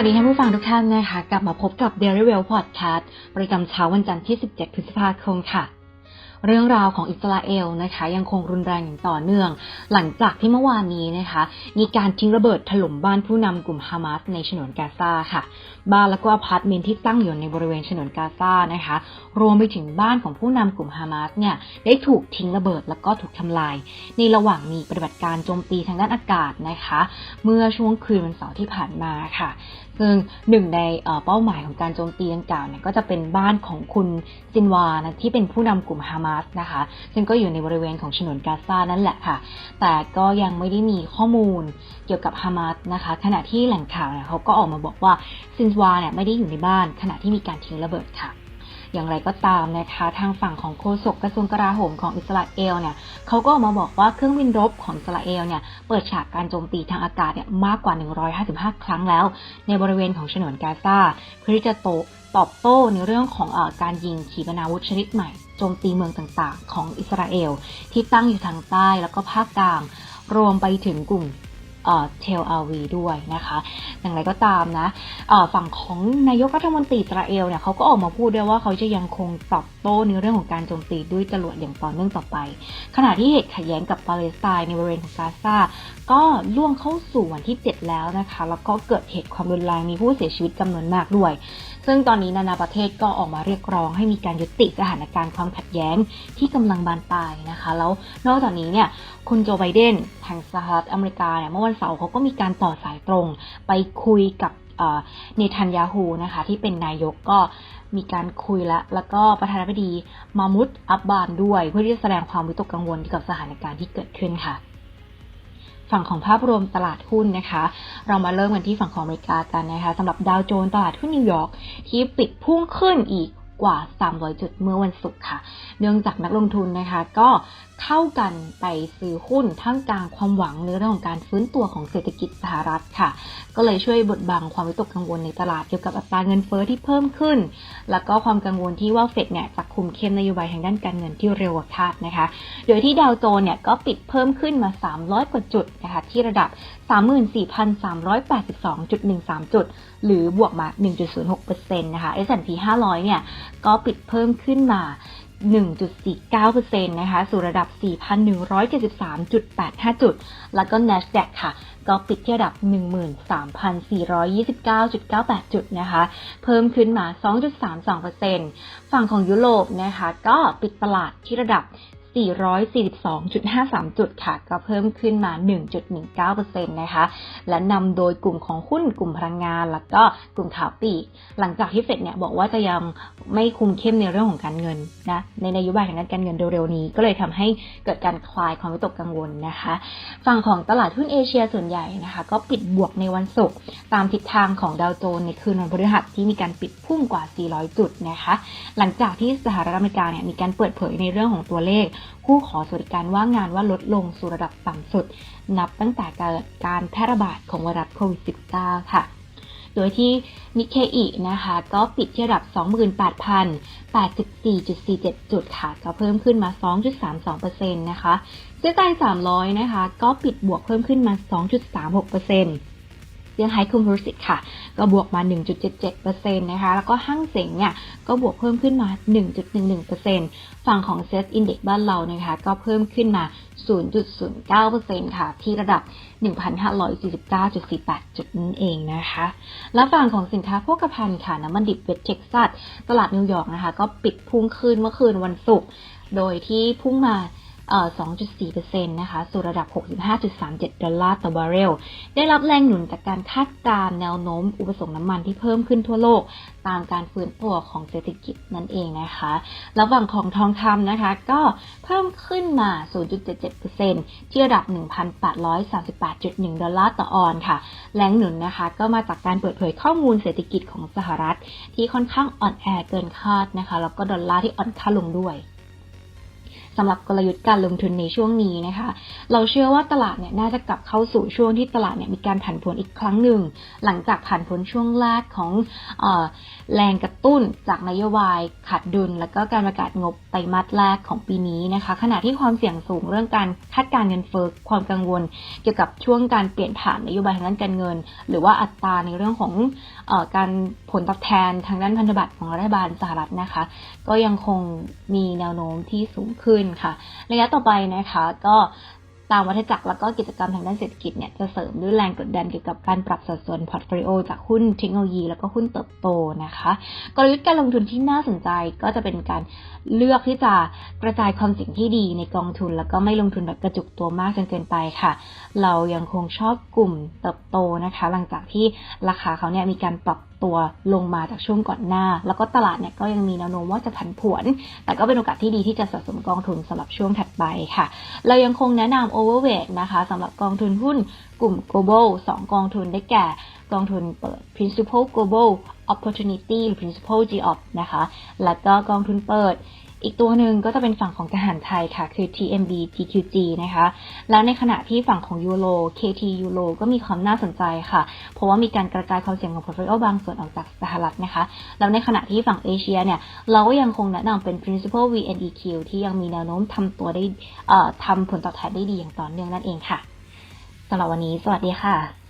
วัสดีท่านผู้ฟังทุกท่านนะคะ กลับมาพบกับ Daily Well Podcast ประจำเช้าวันจันทร์ที่ 17 พฤษภาคมค่ะ เรื่องราวของอิสราเอลนะคะ ยังคงรุนแรงอย่างต่อเนื่อง หลังจากที่เมื่อวานนี้นะคะ มีการทิ้งระเบิดถล่มบ้านผู้นำกลุ่มฮามาสในฉนวนกาซาค่ะ บ้านและก็อพาร์ตเมนต์ที่ตั้งอยู่ในบริเวณฉนวนกาซานะคะ รวมไปถึงบ้านของผู้นำกลุ่มฮามาสเนี่ยได้ถูกทิ้งระเบิดแล้วก็ถูกทำลาย ในระหว่างมีปฏิบัติการโจมตีทางด้านอากาศนะคะ เมื่อช่วงคืนวันเสาร์ที่ผ่านมาค่ะ ซึ่งหนึ่งในเป้าหมายของการโจมตีดังกล่าวเนี่ยก็จะเป็นบ้านของคุณซินวานะที่เป็นผู้นำกลุ่มฮามาสนะคะ ซึ่งก็อยู่ในบริเวณของฉนวนกาซานั่นแหละค่ะ แต่ก็ยังไม่ได้มีข้อมูลเกี่ยวกับฮามาสนะคะ ขณะที่แหล่งข่าวเนี่ยเขาก็ออกมาบอกว่าซินวาเนี่ยไม่ได้อยู่ในบ้านขณะที่มีการทิ้งระเบิดค่ะ อย่างไรก็ตามนะคะทางฝั่งของโฆษกกระทรวงกลาโหมของอิสราเอลเนี่ยเขาก็ออกมาบอกว่าเครื่องบินรบของอิสราเอลเนี่ยเปิดฉากการโจมตีทางอากาศเนี่ยมากกว่า 155 ครั้งแล้ว ในบริเวณของฉนวนกาซาเพื่อที่จะโตตอบโต้ในเรื่องของเออการยิงขีปนาวุธชนิดใหม่โจมตีเมืองต่างๆ ของอิสราเอล ที่ตั้งอยู่ทางใต้แล้วก็ภาคกลาง รวมไปถึงกลุ่ม เทลอาวีด้วยนะคะ อย่างไรก็ตามนะฝั่งของนายกรัฐมนตรีอิสราเอลเนี่ยเขาก็ออกมาพูดด้วยว่าเขาจะยังคงตอบโต้ในเรื่องของการโจมตีด้วยจรวดอย่างต่อเนื่องต่อไป ขณะที่เหตุขัดแย้งกับปาเลสไตน์ในบริเวณของกาซาก็ล่วงเข้าสู่วันที่ 7 แล้วนะคะ แล้วก็เกิดเหตุความรุนแรงมีผู้เสียชีวิตจำนวนมากด้วย ซึ่งตอนนี้นานาประเทศก็ออกมาเรียกร้องให้มีการยุติสถานการณ์ความขัดแย้งที่กำลังบานปลายนะคะ แล้วนอกจากนี้เนี่ยคุณโจไบเดนแห่งสหรัฐอเมริกาเนี่ยเมื่อวันเสาร์เขาก็มีการต่อสายตรงไปคุยกับเนทันยาฮูนะคะที่เป็นนายกก็มีการคุยแล้ว แล้วก็ประธานาธิบดีมามุดอับบานด้วย เพื่อที่จะแสดงความวิตกกังวลเกี่ยวกับสถานการณ์ที่เกิดขึ้นค่ะ ฝั่งของภาพรวมตลาดหุ้นนะคะ เรามาเริ่มกันที่ฝั่งของอเมริกากันนะคะสำหรับดาวโจนส์ตลาดหุ้นนิวยอร์กที่ปิดพุ่งขึ้นอีก กว่า 300 จุดเมื่อวันศุกร์ค่ะ เนื่องจากนักลงทุนนะคะ ก็เข้ากันไปซื้อหุ้นท่ามกลางความหวังในเรื่องของการฟื้นตัวของเศรษฐกิจสหรัฐค่ะ ก็เลยช่วยบดบังความวิตกกังวลในตลาดเกี่ยวกับอัตราเงินเฟ้อที่เพิ่มขึ้น แล้วก็ความกังวลที่ว่าเฟดเนี่ยจะคุมเข้มนโยบายทางด้านการเงินที่เร็วกว่าคาดนะคะ โดยที่ดาวโจนส์เนี่ยก็ปิดเพิ่มขึ้นมา 300 กว่าจุดนะคะที่ระดับ 34,382.13 จุด หรือบวกมา 1.06%นะคะ S&P 500 เนี่ยก็ปิดเพิ่มขึ้นมา 1.49%นะคะสู่ระดับ 4,173.85 จุด แล้วก็ NASDAQ ค่ะ ก็ปิดที่ระดับ 13,429.98 จุดนะคะ เพิ่มขึ้นมา 2.32%ฝั่งของยุโรปนะคะ ก็ปิดตลาดที่ระดับ 442.53 จุดค่ะ ก็เพิ่มขึ้นมา 1.19%นะคะ และนำโดยกลุ่มของหุ้นกลุ่มพลังงาน แล้วก็กลุ่มข่าวปีก หลังจากที่เฟดเนี่ยบอกว่าจะยังไม่คุมเข้มในเรื่องของการเงินนะในนโยบายทางด้านการเงินเร็วๆนี้ ก็เลยทำให้เกิดการคลายความวิตกกังวลนะคะ ฝั่งของตลาดหุ้นเอเชียส่วนใหญ่นะคะ ก็ปิดบวกในวันศุกร์ตามทิศทางของดาวโจนส์ในคืนวันพฤหัสที่มีการปิดพุ่งกว่า 400 จุดนะคะ หลังจากที่สหรัฐอเมริกาเนี่ยมีการเปิดเผยในเรื่องของตัวเลขผู้ขอสวัสดิการว่างงานว่าลดลงสู่ระดับต่ำสุด นับตั้งแต่กิดการแพร่ระบาดของไวรัสโควิด -19 ค่ะ โดยที่นิเคอินะคะ ก็ปิดที่ระดับ 28,084.47 จุดค่ะ ก็เพิ่มขึ้นมา 2.32%นะคะเซี่ยงไฮ้300 นะคะ ก็ปิดบวกเพิ่มขึ้นมา 2.36%เซี่ยงไฮ้คุมโพสิตค่ะ ก็บวกมา 1.77%นะคะ แล้วก็ห้างเส็งเนี่ย ก็บวกเพิ่มขึ้นมา 1.11%ฝั่งของเซ t อินเด็กบ้านเรานะคะ ก็เพิ่มขึ้นมา 0.09%ค่ะ ที่ระดับ 1,549.48 จุดนั่นเองนะคะ แล้วฝั่งของสินค้าโภคภัณฑ์ค่ะ น้ำมันดิบเวสเท็กซัสตลาดนิวยอร์กนะคะ ก็ปิดพุ่งขึ้นเมื่อคืนวันศุกร์ โดยที่พุ่งมา 2.4%นะคะสู่ระดับ 65.37 ดอลลาร์ต่อบาร์เรล ได้รับแรงหนุนจากการคาดการณ์แนวโน้มอุปสงค์น้ำมันที่เพิ่มขึ้นทั่วโลก ตามการฟื้นตัวของเศรษฐกิจนั่นเองนะคะแล้วฝั่งของทองคำนะคะ ก็เพิ่มขึ้นมา 0.77%ที่ระดับ 1,838.1 ดอลลาร์ต่อออนค่ะ แรงหนุนนะคะ ก็มาจากการเปิดเผยข้อมูลเศรษฐกิจของสหรัฐ ที่ค่อนข้างอ่อนแอเกินคาดนะคะ แล้วก็ดอลลาร์ที่อ่อนค่าลงด้วย สำหรับกลยุทธ์การลงทุนในช่วงนี้นะคะ เราเชื่อว่าตลาดเนี่ยน่าจะกลับเข้าสู่ช่วงที่ตลาดเนี่ยมีการผันผวนอีกครั้งหนึ่ง หลังจากผ่านพ้นช่วงแรกของอแรงกระตุ้นจากนโยบายขาดดุล แล้วก็การประกาศงบไตรมาสแรกของปีนี้นะคะ ขณะที่ความเสี่ยงสูงเรื่องการคาดการเงินเฟ้อความกังวล เกี่ยวกับช่วงการเปลี่ยนผ่านนโยบายทางด้านการเงิน หรือว่าอัตราในเรื่องของอการผลตอบแทนทางด้านพันธบัตรของรัฐบาลสหรัฐนะคะ ก็ยังคงมีแนวโน้มที่สูงขึ้นค่ะ ระยะต่อไปนะคะก็ตามวัฏจักรแล้วก็กิจกรรมทางด้านเศรษฐกิจเนี่ยจะเสริมด้วยแรงกดดันเกี่ยวกับการปรับสัดส่วนพอร์ตโฟลิโอจากหุ้นเทคโนโลยีแล้วก็หุ้นเติบโตนะคะ กลยุทธ์การลงทุนที่น่าสนใจก็จะเป็นการเลือกที่จะกระจายความเสี่ยงที่ดีในกองทุน แล้วก็ไม่ลงทุนแบบกระจุกตัวมากจนเกินไปค่ะเรายังคงชอบกลุ่มเติบโตนะคะ หลังจากที่ราคาเขาเนี่ยมีการปรับตัวลงมาจากช่วงก่อนหน้า แล้วก็ตลาดเนี่ยก็ยังมีแนวโน้มว่าจะผันผวน แต่ก็เป็นโอกาสที่ดีที่จะสะสมกองทุนสำหรับช่วงถัดไปค่ะ เรายังคงแนะนำ overweight นะคะสำหรับกองทุนหุ้นกลุ่ม global 2 กองทุนได้แก่กองทุนเปิด principal global opportunity หรือ principal GOP นะคะ แล้วก็กองทุนเปิด อีกตัวหนึ่งก็จะเป็นฝั่งของทหารไทยค่ะ คือ TMB TQG นะคะ แล้วในขณะที่ฝั่งของยูโร KT ยูโรก็มีความน่าสนใจค่ะ เพราะว่ามีการกระจายความเสี่ยงของ portfolio บางส่วนออกจากสหรัฐนะคะ แล้วในขณะที่ฝั่งเอเชียเนี่ย เราก็ยังคงแนะนำเป็น principal VNEQ ที่ยังมีแนวโน้มทำตัวได้ทำผลตอบแทนได้ดีอย่างต่อเนื่องนั่นเองค่ะสำหรับวันนี้ สวัสดีค่ะ